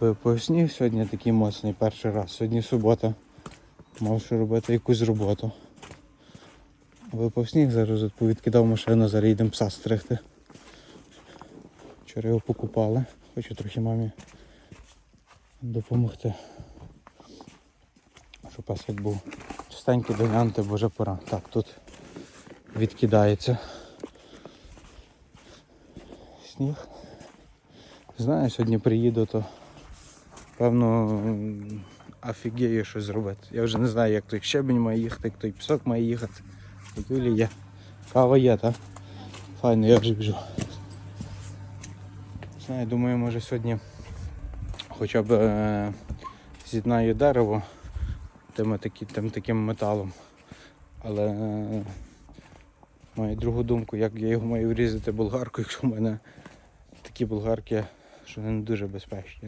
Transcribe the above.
Випав сніг сьогодні такий моцний перший раз. Сьогодні субота. Мав ще робити якусь роботу. Випав сніг, зараз от повідкидав машину, зараз їдемо пса стригти. Вчора його покупали. Хочу трохи мамі допомогти. Щоб песик був чистенький доглянути, бо вже пора. Так, тут відкидається сніг. Знаю, сьогодні приїду, то певно м, офігею щось зробити. Я вже не знаю, як той щебень має їхати, як той пісок має їхати. Юлі є. Кава є, так? Файно, я вже біжу. Знаю, думаю, може сьогодні хоча б е, з'єднаю дерево тим, такі, тим таким металом. Але е, маю другу думку, як я його маю врізати болгаркою, якщо в мене такі болгарки, що вони не дуже безпечні.